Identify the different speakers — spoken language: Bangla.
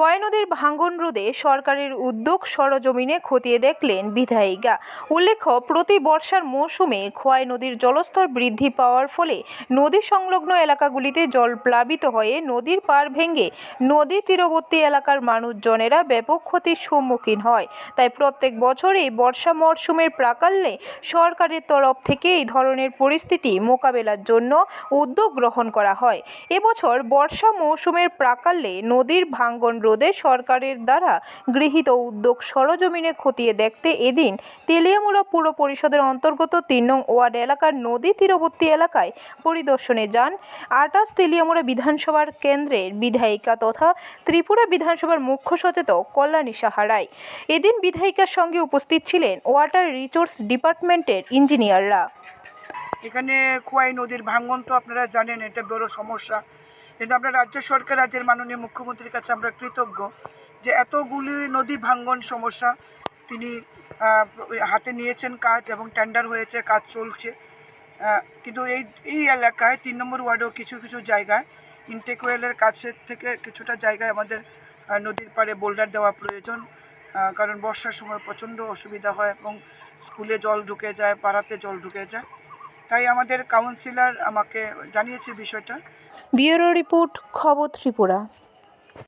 Speaker 1: খোয়াই নদীর ভাঙ্গন রোধে সরকারের উদ্যোগ সরজমিনে খতিয়ে দেখলেন বিধায়িকা। উল্লেখ্য, প্রতি বর্ষার মৌসুমে খোয়াই নদীর জলস্তর বৃদ্ধি পাওয়ার ফলে নদী সংলগ্ন এলাকাগুলিতে জল প্লাবিত হয়ে নদীর পাড় ভেঙে নদী তীরবর্তী এলাকার মানুষজনেরা ব্যাপক ক্ষতির সম্মুখীন হয়। তাই প্রত্যেক বছর এই বর্ষা মরশুমের প্রাকাল্যে সরকারের তরফ থেকে এই ধরনের পরিস্থিতি মোকাবেলার জন্য উদ্যোগ গ্রহণ করা হয়। এবছর বর্ষা মৌসুমের প্রাকাল্যে নদীর ভাঙ্গন রোধে সরকারের দ্বারা গৃহীত উদ্যোগ সরজমিনে খতিয়ে দেখতে এদিন তেলিয়ামুড়া পুর পরিষদের অন্তর্গত তিন নং ওয়ার্ড এলাকার নদী তীরবর্তী এলাকায় পরিদর্শনে যান আটাশ তেলিয়ামুড়া বিধানসভার কেন্দ্রের বিধায়িকা তথা ত্রিপুরা বিধানসভার মুখ্য সচেতক কল্যাণী সাহা রায়। এদিন বিধায়িকার সঙ্গে উপস্থিত ছিলেন ওয়াটার রিসোর্স ডিপার্টমেন্টের ইঞ্জিনিয়াররা।
Speaker 2: এখানে খোয়াই নদীর ভাঙ্গন তো আপনারা জানেন, এটা বড় সমস্যা। কিন্তু আমরা রাজ্য সরকার, রাজ্যের মাননীয় মুখ্যমন্ত্রীর কাছে আমরা কৃতজ্ঞ যে এতগুলি নদী ভাঙ্গন সমস্যা তিনি হাতে নিয়েছেন কাজ এবং টেন্ডার হয়েছে, কাজ চলছে। কিন্তু এই এই এলাকায়, তিন নম্বর ওয়ার্ডেও কিছু কিছু জায়গায় ইনটেক ওয়েলের কাছের থেকে কিছুটা জায়গায় আমাদের নদীর পাড়ে বোল্ডার দেওয়া প্রয়োজন। কারণ বর্ষার সময় প্রচণ্ড অসুবিধা হয় এবং স্কুলে জল ঢুকে যায়, পাড়াতে জল ঢুকে যায়। তাই আমাদের কাউন্সিলর আমাকে জানিয়েছে বিষয়টা।
Speaker 1: ব্যুরো রিপোর্ট খবর ত্রিপুরা।